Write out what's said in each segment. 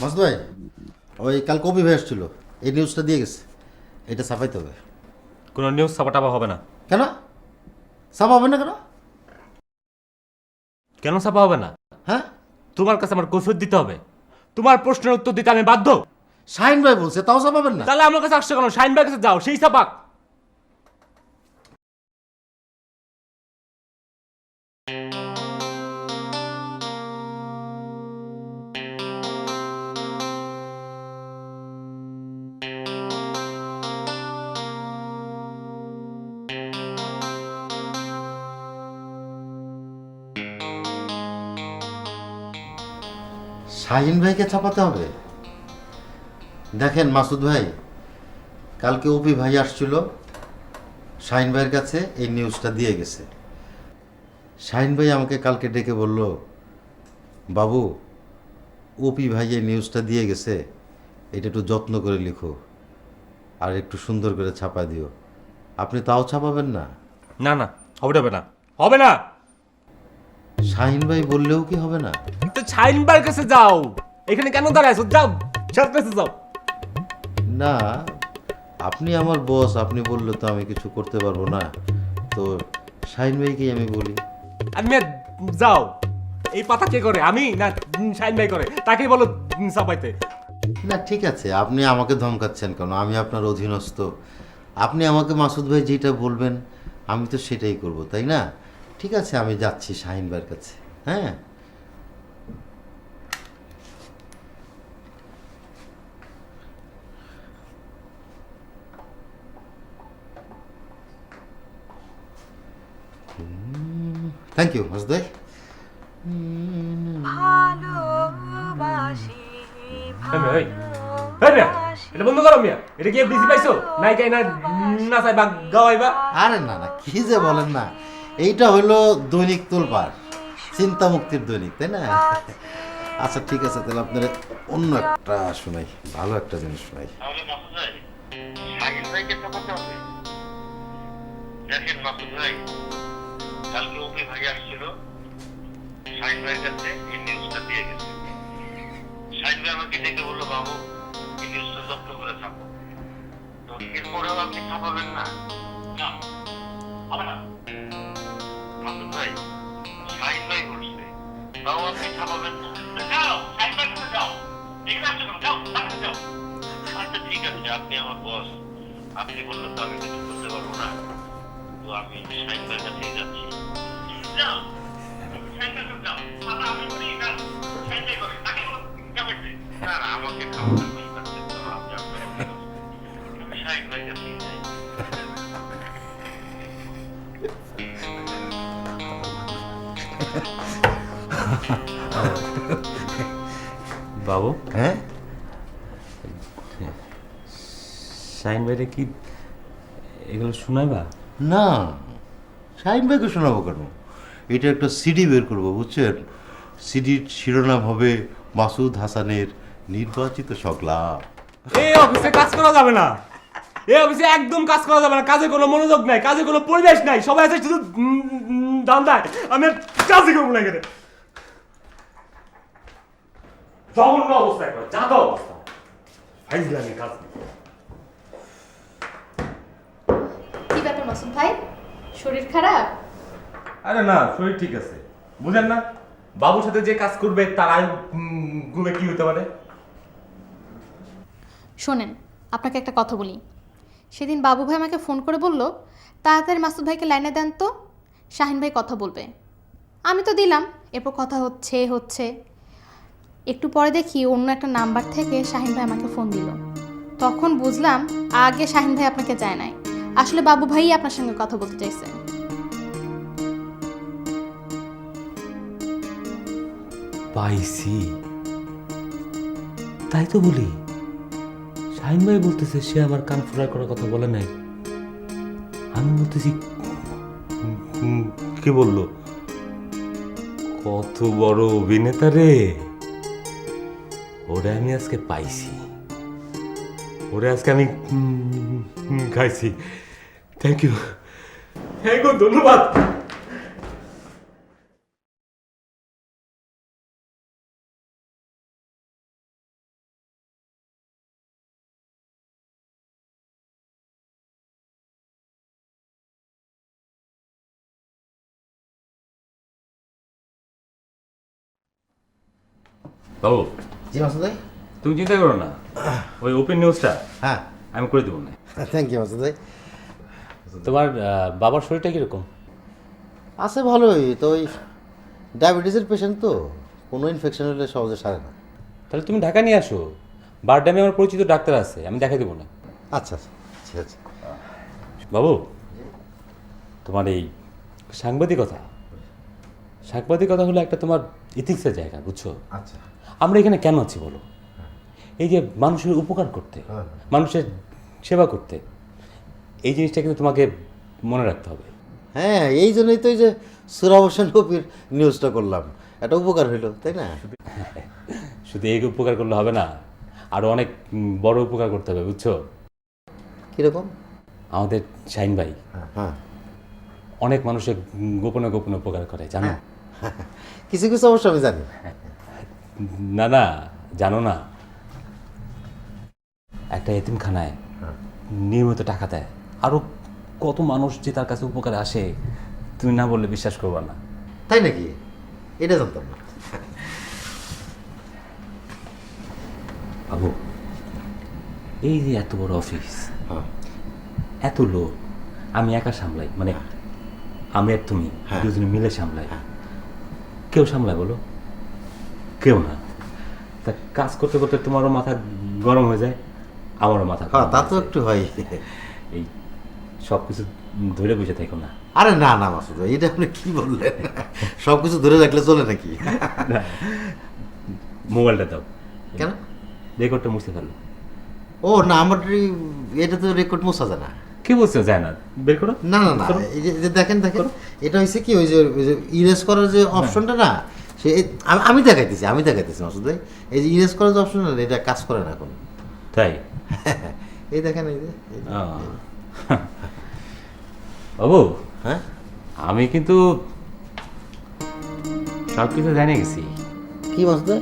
মাসুদ ভাই ওই কাল কবি ভাই আসছিল এই নিউজটা দিয়ে গেছে। এটা ছাপাইতে হবে। কোনো নিউজ ছাপাটাপা হবে না। কেন? ছাপা হবে না কেন? কেন ছাপা হবে না? হ্যাঁ? তোমার কাছে আমার কৈফিয়ত দিতে হবে। তোমার প্রশ্নের উত্তর দিতে আমি বাধ্য। শাহিন ভাই বলছে তাও ছাপাবেন না। তাহলে আমার কাছে আসছে কেন? শাইন ভাইয়ের কাছে যাও সেই ছাপাক। শাহিন ভাইকে ছাপাতে হবে? দেখেন মাসুদ ভাই কালকে ওপি ভাই আসছিল শাহিন ভাইয়ের কাছে এই নিউজটা দিয়ে গেছে। শাহিন ভাই আমাকে কালকে ডেকে বলল বাবু ওপি ভাই এই নিউজটা দিয়ে গেছে এটা একটু যত্ন করে লিখো আর একটু সুন্দর করে ছাপা দিও। আপনি তাও ছাপাবেন না? না না হবে না হবে না। শাহিন ভাই বললেও কি হবে না? তো শাইন কাছে যাও। এখানে কেন দাঁড়াইছো যাও সার কাছে যাও। না আপনি আমার বস আপনি বললে তো আমি কিছু করতে পারব না। তো শাহিন ভাইকেই আমি বলি। আমি যাও। এই পাতা কে করে? আমি? না শাইন ভাই করে। তাকেই বলো উম, ছাপাইতে না ঠিক আছে আপনি আমাকে ধমকাচ্ছেন কেন? আমি আপনার অধীনস্থ। আপনি আমাকে মাসুদ ভাই যেটা বলবেন আমি তো সেটাই করব তাই না? ঠিক আছে আমি যাচ্ছি শাহিন ভাইয়ের কাছে হ্যাঁ? থ্যাংক ইউ মেয়ে, এটা বন্ধ করো মিয়া। এটা কি পাইছো? নাই কাই না নাচাই বা গাওয়াইবা। আরে না না কি যে বলেন না। এইটা হলো দৈনিক তোলপার চিন্তা মুক্তির দৈনিক তাই না? আচ্ছা ঠিক আছে তাহলে আপনার অন্য একটা শোনাই ভালো একটা জিনিস শোনাই। দেখেন মাসুদ ভাই কালকে ওপি ভাই আসছিল। ভাইয়ের কাছে এই নিউজটা দিয়ে গেছে। শাহিন ভাই আমাকে ডেকে বলল বাবু এই নিউজটা করে থাকো তো এরপরেও আপনি না? না হবে না। মাসুদ ভাই শাহিন ভাই বলছে তাও আপনি না। যাও শাহিন ভাই যাও। এখানে আসছো যাও যাও আচ্ছা ঠিক আছে আপনি আমার বস আপনি বললেন তো আমি কিছু করতে পারব না। তো আমি সাইকেলের কাছেই যাচ্ছি। বাবু? হ্যাঁ? শাইন ভাইরে কি এগুলো শোনাইবা না শাহিন ভাইকে শোনাবো কেন? এটা একটা সিডি বের করব বুঝছেন? সিডির শিরোনাম হবে মাসুদ হাসানের নির্বাচিত সংলাপ এই অফিসে কাজ করা যাবে না। এই অফিসে একদম কাজ করা যাবে না। কাজে কোনো মনোযোগ নাই কাজে কোনো পরিবেশ নাই। সবাই আছে শুধু উম, আমি কাজে কাজই করব না এখানে। জঘন্য অবস্থা একবার যাদা অবস্থা। ফাইজলামি কাজ কি ব্যাপার মাসুম ভাই? শরীর খারাপ? আরে না, শরীর ঠিক আছে। বুঝেন না? বাবুর সাথে যে কাজ করবে, তার আয়ু গুণে কি হতে পারে? শোনেন, আপনাকে একটা কথা বলি। সেদিন বাবু ভাই আমাকে ফোন করে বলল, তাড়াতাড়ি মাসুদ ভাইকে লাইনে দেন তো, শাহিন ভাই কথা বলবে। আমি তো দিলাম, এরপর কথা হচ্ছে হচ্ছে। একটু পরে দেখি অন্য একটা নাম্বার থেকে শাহিন ভাই আমাকে ফোন দিল। তখন বুঝলাম, আগে শাহিন ভাই আপনাকে চায় নাই। আসলে বাবু ভাই আপনার সঙ্গে কথা বলতে চাইছে। পাইছি। তাই তো বলি শাহিন ভাই বলতেছে সে আমার কান ফোড়ার করার কথা বলে নাই। আমি বলতেছি কে বলল? কত বড় অভিনেতা রে। ওরে আমি আজকে পাইছি। ওরে আজকে আমি খাইছি। থ্যাংক ইউ থ্যাংক ইউ ধন্যবাদ। বাবু। জি মাসুদ। ভাই তুমি চিন্তা করো না। ওই ওপেন নিউজটা হ্যাঁ। আমি করে দেবো না থ্যাংক ইউ মাসুদ। ভাই তোমার বাবার শরীরটা কীরকম? আছে ভালোই তো ওই ডায়াবেটিসের পেশেন্ট তো কোনো ইনফেকশন হলে সহজে সারে না। তাহলে তুমি ঢাকা নিয়ে আসো। বারডামে আমার পরিচিত ডাক্তার আছে আমি দেখাই দেবো না। আচ্ছা আচ্ছা ঠিক আছে বাবু তোমার এই সাংবাদিকতা সাংবাদিকতা হলো একটা তোমার ইথিক্সের জায়গা বুঝছ? আচ্ছা। আমরা এখানে কেন আছি বলো? এই যে মানুষের উপকার করতে হ্যাঁ। মানুষের সেবা করতে এই জিনিসটা কিন্তু তোমাকে মনে রাখতে হবে। হ্যাঁ এই জন্যই তো এই যে সুরাবসান কপির নিউজটা করলাম। একটা উপকার হইল তাই না? শুধু এই উপকার করলে হবে না আরও অনেক বড় উপকার করতে হবে বুঝছ? কীরকম? আমাদের শাইন ভাই। হ্যাঁ অনেক মানুষের গোপনে গোপনে উপকার করে জানো? কিছু কিছু অবশ্য আমি জানি। না না জানো না। একটা এতিমখানায় নিয়মিত টাকা দেয়। আরও কত মানুষ যে তার কাছে উপকারে আসে তুমি না বললে বিশ্বাস করবা না। তাই নাকি? এটা জানতাম না। বাবু এই যে এত বড় অফিস হ্যাঁ। এত লোক আমি একা সামলাই মানে আমি আর তুমি হ্যাঁ। দুজনে মিলে সামলাই। কেউ সামলায় বলো? কেউ না। তা কাজ করতে করতে তোমারও মাথা গরম হয়ে যায় আমারও মাথা হ্যাঁ তা তো একটু হয়। এই সব কিছু ধরে বসে থাকো না। আরে না না মাসুদ এটা আপনি কি বললেন? সব কিছু ধরে রাখলে চলে নাকি? মোবাইলটা দাও। কেন? রেকর্ডটা মুছতে পারল ও না আমার এটা তো রেকর্ড মোছা যায় না। কি বলছো যায় না? বের করো। না না না এই যে- দেখেন দেখেন এটা হয়েছে কি ওই যে ওই যে ইরেজ করার যে অপশনটা না সে আমি- দেখাইতেছি আমি দেখাইতেছি মাসুদ ভাই। এই যে ইরেজ করার যে অপশন এটা কাজ করে না এখন। তাই? এই দেখেন এই যে। বাবু হ্যাঁ? আমি কিন্তু সব কিছু জেনে গেছি। কি মাসুদ ভাই?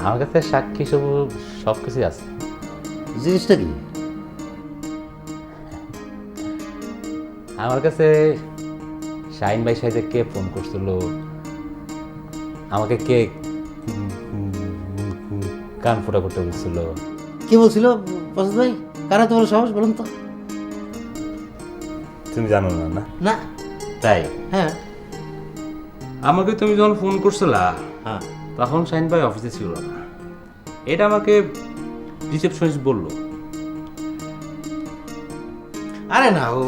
আমার কাছে সাক্ষী সব সব কিছুই আছে। জিনিসটা কি? আমার কাছে শাইন ভাই সাহেবে কে ফোন করছিল? আমাকে কে কান ফোটা করতে বলছিল? কে বলছিল? মাসুদ ভাই কারা তোমার সাহস বলুন তো? তুমি জানো না না? না। তাই? হ্যাঁ। আমাকে তুমি যখন ফোন করছিলা হ্যাঁ। তখন শাইন ভাই অফিসে ছিল না। এটা আমাকে রিসেপশনিস্ট বলল। আরে না ও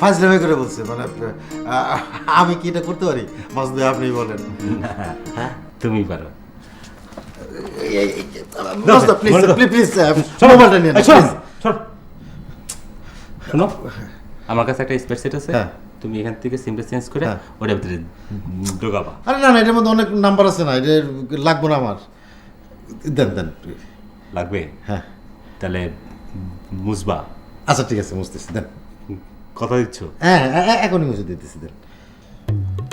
ফাজলামি করে বলছে মানে আমি কি এটা করতে পারি? মাসুদ ভাই আপনি বলেন। হ্যাঁ তুমি পারো। শোন, আমার কাছে একটা স্পেস সেট আছে। হ্যাঁ। তুমি এখান থেকে সিমটা চেঞ্জ করে হ্যাঁ। ওটার ভিতরে ঢোকাবা। আরে না না এটার মধ্যে অনেক নাম্বার আছে না এটা লাগবে না আমার। দেন দেন লাগবে? হ্যাঁ। তাহলে মুসবা আচ্ছা ঠিক আছে বুঝতেছি দেন। কথা দিচ্ছ? হ্যাঁ হ্যাঁ, হ্যাঁ, এখনই মুছে দিতেছি দেন।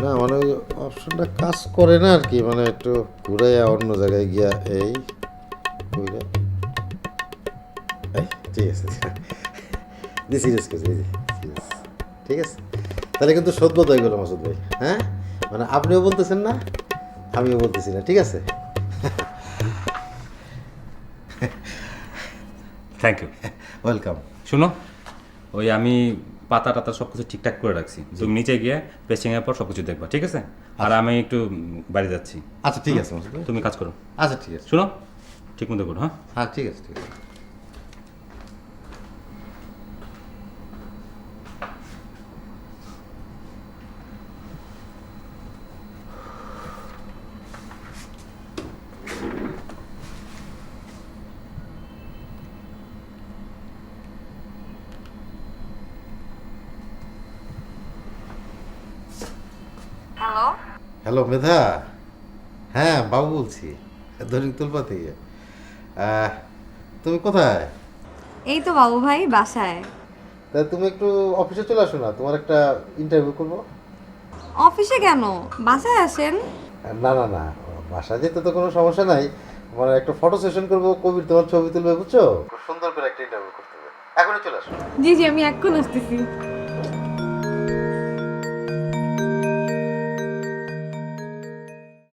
না মানে ওই অপশনটা কাজ করে না আর কি মানে একটু ঘুরে অন্য জায়গায় গিয়া এই ঘুরে। ঠিক আছে দি সিরিয়াস করছি এই ঠিক আছে? তাহলে কিন্তু সদ্য হয়ে গেল মাসুদ ভাই হ্যাঁ? মানে আপনিও বলতেছেন না আমিও বলতেছি না ঠিক আছে? থ্যাংক ইউ ওয়েলকাম শোনো ওই আমি পাতা টাতা সব কিছু ঠিকঠাক করে রাখছি। তুমি নিচে গিয়ে পেস্টিং এর পর সব কিছু দেখবা ঠিক আছে? আর আমি একটু বাড়ি যাচ্ছি। আচ্ছা ঠিক আছে তুমি কাজ করো। আচ্ছা ঠিক আছে। শুনো ঠিক মতো করো হ্যাঁ? হ্যাঁ ঠিক আছে ঠিক আছে হ্যালো হ্যালো মেধা। হ্যাঁ বাবু বলছি। দৈনিক তুলপা থেকে তুমি কোথায়? এই তো বাবু ভাই বাসায়। তা তুমি একটু অফিসে চলে আসো না তোমার একটা ইন্টারভিউ করব। অফিসে কেন? বাসায় আসেন? না না না বাসায় যেতে তো কোনো সমস্যা নাই। মানে একটা ফটো সেশন করব কবির তোমার ছবি তুলবে বুঝছ? খুব সুন্দর করে একটা ইন্টারভিউ করতে হবে। এখনই চলে আসো। জি জি আমি এখন আসতেছি।